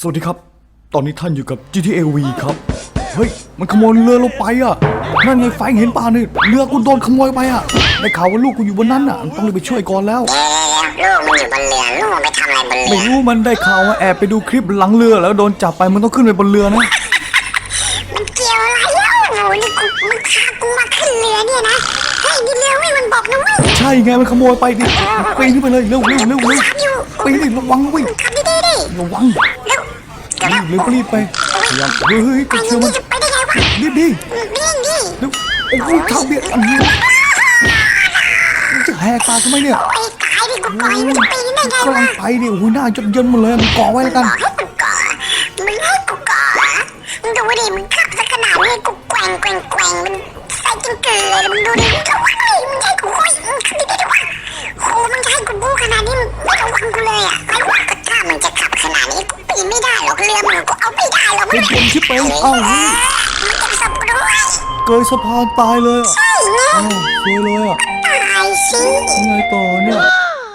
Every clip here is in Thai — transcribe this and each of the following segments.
สวัสดีครับ ตอนนี้ท่านอยู่กับ GTA V ครับ เฮ้ย มันขโมยเรือเราไปอะ นั่นไงไฟเห็นป่านี่เรือกูโดนขโมยไปอะ ได้ข่าวว่าลูกกูอยู่บนนั้นอะ ต้องรีบไปช่วยก่อนแล้ว เดี๋ยวลูกมันอยู่บนเรือลูกมันไปทำอะไรบนเรืไม่อรู้มันได้ข่าวว่าแอบไปดูคลิปหลังเรือแล้วโดนจับไปมันต้องขึ้นไปบนเรือนะ มันเกี่ยวอะไรเล่าโหนี่กูมึงพากูมาขึ้นเรือเนี่ยนะ เฮ้ยนี่เรือไม่มันบอกนะเว้ยใช่ไงมันขโมยไปดิปีนขึ้นไปเลยเร็วเร็วเร็วเร็วขับอยู่ปีนดิระวังเว้ยขับดีๆดิระวังเร็วเดี๋ยวรีนะบเร็วรีบไปพยายามเฮ้ยเฮ้ยไปกระเชื่อมันจะไปได้ไงวะรีบดิวิ่งดิเร็วโอ้โหทางเบียดอันนี้จะแหกตาทำไมเนี่ยไอ้ตายดิกูปล่อยมันจะปีนได้ไงกำลัวะงไปดิโอ้ยหน้าจนเยินหมดเลยมันก่อไว้แล้วกัน บอกให้กูก่อมึงให้กูก่อมึงดูดิมึงขับสักขนาดนี้กูแกว่งแกว่งแกว่งมัน จนเกลือมึงดูดิมึงระวังดิมึงให้กูโอ้ยมึงขับดีๆดิวะโอ้มึงให้กูบู๊ขนาดนี้มึงไม่ระวังกูเลยอะไม่ว่าถ้ามึงจะขับขนาดนี้กูปีนไม่ได้หรอกเรือมึงกูเอาไม่ได้หรอกมึเป็นงคนชิบเป้งเอ้าเฮ้ยมึงจะสับกูด้วยเกยสะพานตายเลยอะใช่ไงอ้าวสวยเลยอะตายสิ ยังไงต่อเนี่ย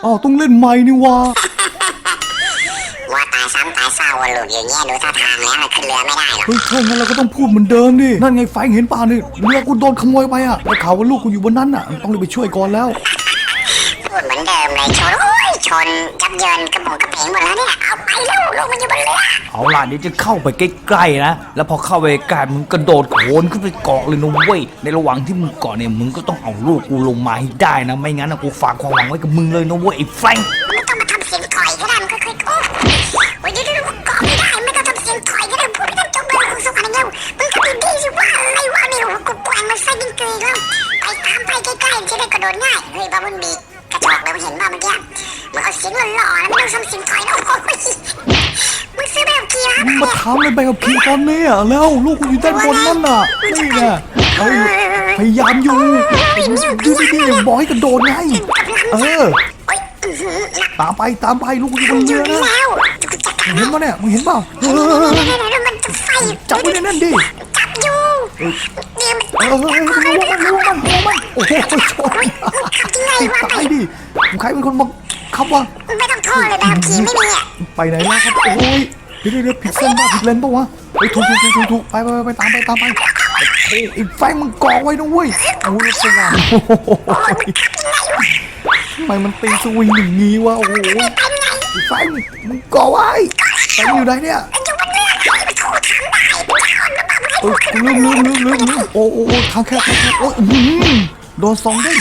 อ้าวต้องเล่นไม้นี่วะ วันลูกอย่างเงี้ยดูท่าทางแล้วมันขึ้นเรือไม่ได้หรอกเฮ้ยถ้างั้นเราก็ต้องพูดเหมือนเดิมดิ นั่นไงไฟเห็นป่านี่เรือกูโดนขโมยไปอะได้ข่าวว่าลูกกูอยู่บนนั้นอะ ต้องรีบไปช่วยก่อนแล้ว พูดเหมือนเดิมเลยชนโอ้ยชนยับเยินกระโปงกระเพงหมดแล้วเนี่ยเอาไปแล้วลูกมันอยู่บนเรือเอาล่ะเดี๋ยวจะเข้าไปใกล้ๆนะ แล้วพอเข้าไปใกล้มึงกระโดดโขนขึ้นไปเกาะเลยนะเว้ย ในระหว่างที่มึงเกาะเนี่ยมึงก็ต้องเอาลูกกูลงมาให้ได้นะ ไม่งั้นนะกูฝากความหวังไว้กับมึงเลยนะเว้ยไอ้แฟรงค์ไม่ต้องมาทำเสียง โดดง่ายเฮ้ยบาบุนบีกระจอกเลยมึงเห็นป่ะเมื่อกี้มึงเอาเสียงหล่อๆนะไม่ต้องทำเสียงถอยนะโอ้ยมึงซื้อแบบกี่ล้านมาถามเลยใบขับขี่ตอนนี้อะแล้วลูกกูอยู่ด้านบนนั่นน่ะนี่ไงเฮ้ยพยายามอยู่ดูดิดิบอกให้กระโดดไงเออโอ้ยอื้อหือหนักตามไปตามไปลูกกูอยู่บนอเรืยู่อนะแล้วกูจัดการเห็นปะเนี่ยมึงเห็นเปล่าเอเดี๋ยวอเดี๋ยวเดี๋ยวมันจะไฟจับไว้ในนั่นดิ คับวะไม่ต้องโทษเลยแบบขี่ไม่มีอะไปไหนแล้วครับโอ้ยเดี๋ยวเดี๋ยวเดี๋ยวผิดเส้นป่ะผิดเลนป่ะวะไปถูกถูกถูกถูกถูกไปไปไปไปตามไปตามไปโอ้ยไอ้ไฟมึงก่อไว้นะเว้ยโอ้ยสว่างโอ้โหทำไมมันตีสวิงอย่างงี้วะโอ้โหไอ้ไฟมึงมึงก่อไว้ไฟมึงอยู่ไหนเนี่ยอยู่บนเรือใครไปโทรทางได้เป็นทางแล้วแบบไม่โอ้ยลืมลืมลืมลืมลืมโอ้โอ้โอ้ทางแคบทางแคบโอ้ยอื้อหือโดนสองเด้ง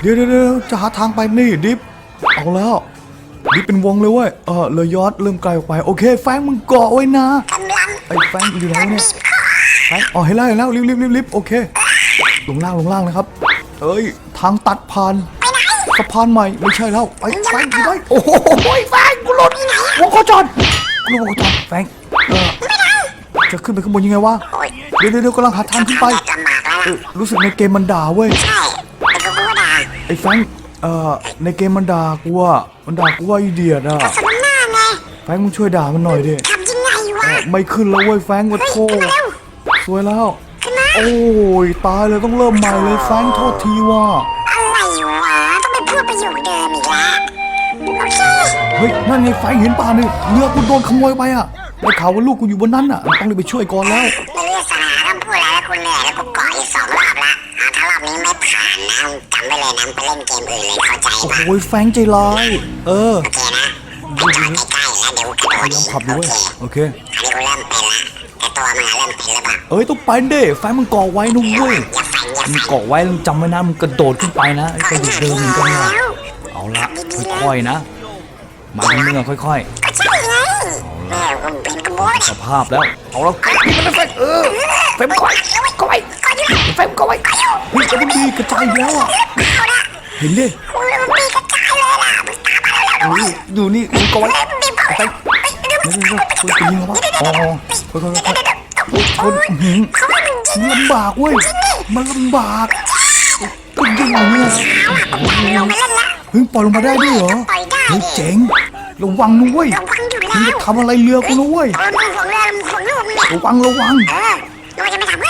เดี๋ยวเดี๋ยวเดี๋ยวจะหาทางไปนี่ดิฟ เอาแล้วดิฟเป็นวงเลยเว้ยเออเลยยอดเริ่มไกลออกไปโอเค แฟงมึงเกาะไว้นะกำลังไอ้แฟงอยู่ไหนเนี่ยแฟงอ๋อเห็นแล้วเห็นแล้วรีบรีบรีบรีบโอเค ลงล่างลงล่างนะครับ เอ้ยทางตัดผ่านสะพานใหม่ไม่ใช่แล้วไปแฟงอยู่ไหนโอ้โหแฟงกูหลุดวงโคจรกูรู้วงโคจรแฟงเออจะขึ้นไปข้างบนยังไงวะโอ้ยเดี๋ยวเดี๋ยวเดี๋ยวกำลังหาทางขึ้นไปลำบากแล้วเออรู้สึกในเกมมันด่าเว้ยใช่แต่กูก็ด่าไอ้แฟง เอ่อในเกมมันด่ากูว่ามันด่ากูว่าอีเดียดอะสมหน้าไงแฟงมึงช่วยด่ามันหน่อยดิทำยังไงวะไม่ขึ้นแล้วเว้ยแฟงวัดเฮ้ยโทขึ้นมาเร็วสวยแล้วขึ้นมาโอ้ยตายเลยต้องเริ่มใหม่เลยแฟงโทษทีว่าอะไรวะต้องไปพูดประโยคเดิมอีกแล้วโอเคเฮ้ยนั่นไงแฟงเห็นป่านี่เรือกูโดนขโมยไปอะได้ข่าวว่าลูกกูอยู่บนนั้นอะต้องรีบไปช่วยก่อนแล้วไม่เลือกสาระต้องพูดอะไรแล้วกูเหนื่อยแล้วกูเกาะอีกสองรอบละอ่าถ้ารอบนี้ไม่ผ่านนะ จำไว้เลยนะไปเล่นเกมอื่นเลยเข้าใจโอ้ปะโหแฟงใจร้ายเออโอเคนะไปจอดใกล้ๆแล้วเดี๋ยวกูกระโดพดยายามอีกขับดูโอเว้ยเคโอเคอันนี้กูเริ่มเป็นละแต่ตัวมันอะเริ่มเป็นหรือเปล่าเอ้ยต้องไปเด้แฟงมึงก่อไว้นุ่มเว้ยอย่าฝันอย่ามึงฝันเกาะไว้แล้วจำไว้นะมึงกระโดดขึ้นไปนะไอ้กระดูกเดิมมึงก็ไม่เอาเอาละค่อยๆนะ มาทางเนื้อค่อยก็ใช่ไงแม่คุณเป็นกระโบนๆสภาพแล้ว เอาแล้วกดมันนะแฟรงค์เออแฟรงค์ก่อยก่อยแฟรงค์ก่อยเฮ้ยจะต้องดีกระจายอีกแล้วอะ เห็นดิมันมีกระจายเลยล่ะมันตามมาแล้วดูดูนี่มังกรอนไปมันมีคนงเขาปะอ๋อคนคนคนคนมันลำบากเว้ยมันลำบากต้องยิงอย่างเงี้ยลงมาเล่นละเฮ้ยปล่อยลงมาได้ด้วยเหรอเฮ้ยเจ๋งระวังนุ้ยมึงจะทำอะไรเรือกูนุ้ยระวังระวังเราจะไม่ทำเ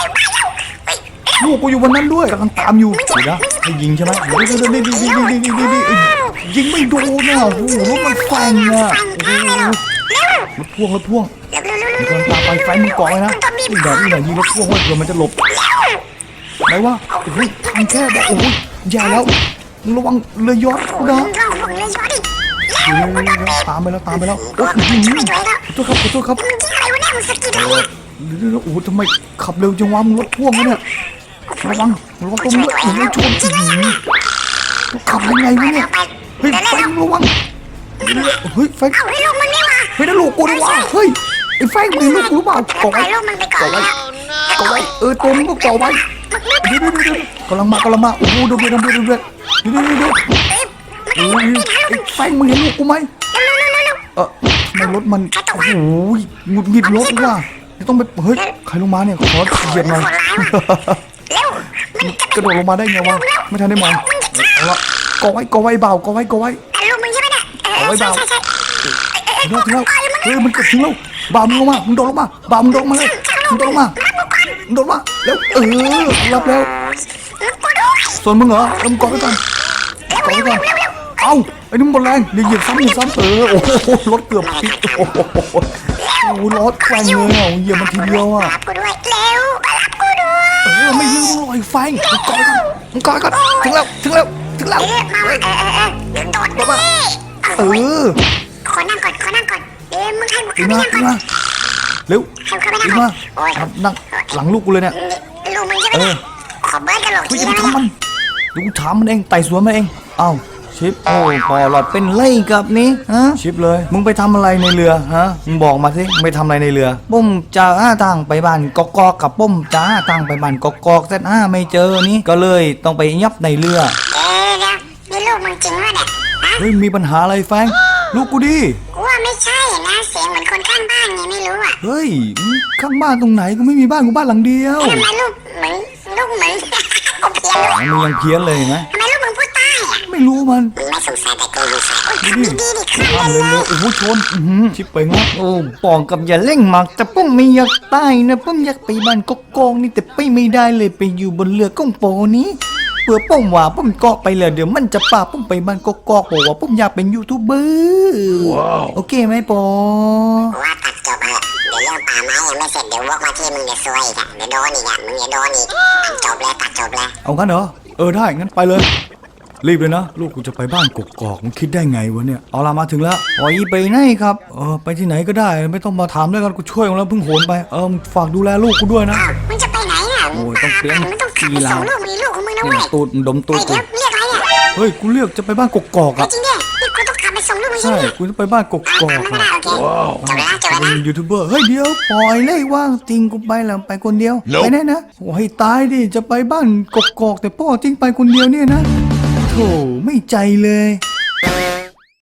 ลูกกูอยู่บนนั้นด้วยกำลังตามอยู่เดี๋ยวนะ ให้ยิงใช่ไหมยิงไม่โดนอะโอ้โหรถมันแฟงอะโอ้โหรถพ่วงรถพ่วงเร็วเร็วเร็วเดี๋ยวกำลังตามไปไฟมึงกาะเลยนะต้องบีบนี่แบบนี่ไหนยิงรถพ่วงไว้เผื่อมันจะหลบไหนวะโอ้ยทางแคบอะโอ้ยอย่าแล้วระวังเรือยอดนะมึงร้องห่วงเลยยอดิเดี๋ยวเดี๋ยวเดี๋ยวเดี๋ยวตามไปแล้วตามไปแล้วโอ้ยอื้อหือขอโทษครับขอโทษครับมึงยิงอะไรวะเนี่ยมึงสะกิดอะไรเดี๋ยวเดี๋ยวเดี๋ยโอ้โหทำไมขับเร็วจังวะมึงรถพ่วงเนี่ย ระวังระวังตรงนี้อย่าให้ชนอื้อหือขับยังไงวะเนี่ยเฮ้ยไฟมึงระวังเดี๋ยวเดี๋ยวเฮ้ยไฟเอาให้ลูกมึงนี่วะเฮ้ยนั่นลูกกูนะวะเฮ้ยไอ้ไฟมึงเห็นลูกกูหรือเปล่าปเกาะล่อไว้ยลูกมึงไปก่อนแล้วเกาะไว้เออตัวมึงก็เกาะไว้เดี๋ยวเดี๋ยวเดี๋ยวเดี๋ยวกำลังมากำลังมาโอ้โหเดือดเดือดเดือดเดือดเดือดเดี๋ยวเดี๋ยวเดี๋ยวเฮ้ยไอ้ไฟมึงเห็นลูกกูไหมเร็วเร็วเร็วเร็วเออทำไมรถมันโอ้โหหงุดหงิดรถว่ะเดี๋ยวต้องไปเฮ้ยใครลงมาเนี่ยขอเหยียบหน่อยเร็วมันจะ กระโดดลงมาได้ไงวะไม่ทันได้มองเอาละกอไว้กอไว้เบากอไว้กอไว้แต่ลูกมึงใช่ไหมเนี่ยเออใช่ใช่ใช่ถึงแล้วถึงแล้วเฮ้ยมันเกิดถึงแล้วบ่าวมึงลงมามึงโดดลงมาบ่าวมึงโดดลงมาเลยมึงโดดลงมามึงโดดลงมาแล้วเออรับแล้วลูกกูด้วยส่วนมึงเหรอเริ่มกอดไว้ก่อนกอดไว้ก่อนเอ้าไอ้นี่มันบอลแรงเดี๋ยวเหยียบซ้ำเหยียบซ้ำเออโอ้โหรถเกือบพลิกโอ้โหโอ้โหรถแกว่งเลยอะเหยียบมันทีเดียวอะ ออไม่ลืมลอยไฟงกอนก่อนมึงกอดก่อนถึงแล้วถึงแล้วถึงแล้วเออมาเออเออเออเดินโดดมาเออขอนั่งก่อนขอนั่งก่อนเออมึงให้มึงเข้าไปนั่งก่อนมาเร็วให้มึงเข้าไปนั่งก่อนโอ้ยนั่งหลังลูกกูเลยเนี่ยลูกมึงใช่ไหมเนี่ยขอเบิร์ดกันหรอกเฮ้ยทีอย่าได้ไปทำมันเดี๋ยวกูถามมันเองไต่สวนมันเองเอ้า ชิปโอ้ยพอหลอดเป็นไล่กับนี้ฮะชิปเลย มึงไปทำอะไรในเรือฮะมึงบอกมาสิมึงไปทำอะไรในเรือปุ้มจะห้าทางไปบ้านกอกอกกับปุ้มจะห้าทางไปบ้านกอกอกเส้นห้าไม่เจอนี่ก็เลยต้องไปยับในเรือเออเดี๋ยวนี่ลูกมึงจริงวะเนี่ยฮะเฮ้ยมีปัญหาอะไรแฟงลูกกูดิกูว่าไม่ใช่นะเสียงเหมือนคนข้างบ้านไงไม่รู้อะเฮ้ยมึงข้างบ้านตรงไหนกูไม่มีบ้านกูบ้านหลังเดียวทำไมลูกเหมือนลูกเหมือนกูเพี้ยนลูกมึงยังเพี้ยนเลยนะ รู้มันมึงไม่สงสัยแต่กูสงสัยโอ้ยดูทำดิดีๆดิข้ามข้ามเลเลยยเลเลยยโอ้โหชนอื้อหือชิปไปงั้นโอ้ปองกับอย่าเร่งมากแต่ปุ้มไม่อยากตายนะปุ้มอยากไปบ้านกกอกนี่แต่ไปไม่ได้เลยไปอยู่บนเรือก้องโปนี้เผื่อปุ้มว่าปุ้มเกาะไปเลยเดี๋ยวมันจะป่าปุ้มไปบ้านกกอกบอกว่าปุ้มอยากเป็นยูทูบเบอร์โอเคไหมปอกูว่าตัดจบเถอะเดี๋ยวเรื่องป่าไม้ยังไม่เสร็จเดี๋ยววกมาที่มึงจะซวยอีกอะเดี๋ยวโดนอีกอะมึงจะโดนอีกตัดจบเลยตัดจบเลยเอางั้นเหรอเออได้งั้นไปเลย รีบเลยนะ ลูกกูจะไปบ้านกกอกมึงคิดได้ไงวะเนี่ย เอาละมาถึงแล้วปอยไปไหนครับ เออไปที่ไหนก็ได้ ไม่ต้องมาถามด้วยกันกูช่วยมึงแล้วเพิ่งโหนไป เออมึงฝากดูแลลูกกูด้วยนะอ้าวมึงจะไปไหนอะโอ้ยต้องเปลี่ยนมึงต้องขับไปส่งลูกมีลูกของมึงนะนี่เว้ยตูดดมตูไอ้ดกูเดี๋ยวเรียกอะไรเนี่ยเฮ้ยกูเรียกจะไปบ้านกกอกไอ้อะจริงเนี่ยนี่กูต้องขับไปส่งลูกมึงใช่ใช่ไหมกูจะไปบ้านกกอ่าอกไม่อะได้โอเคจบแล้วจบแล้วเป็นะนยูทูบเบอร์เฮ้ยเดี๋ยวปล่อยเลยว่างจริงกูไปแล้วไปคนเดียวไปแน่นะโอ้ยตายดิจะไปบ้านกกอกแต่พ่อจริงไปคนเดียวเนี่ยนะ โธ่ไม่ใจเลย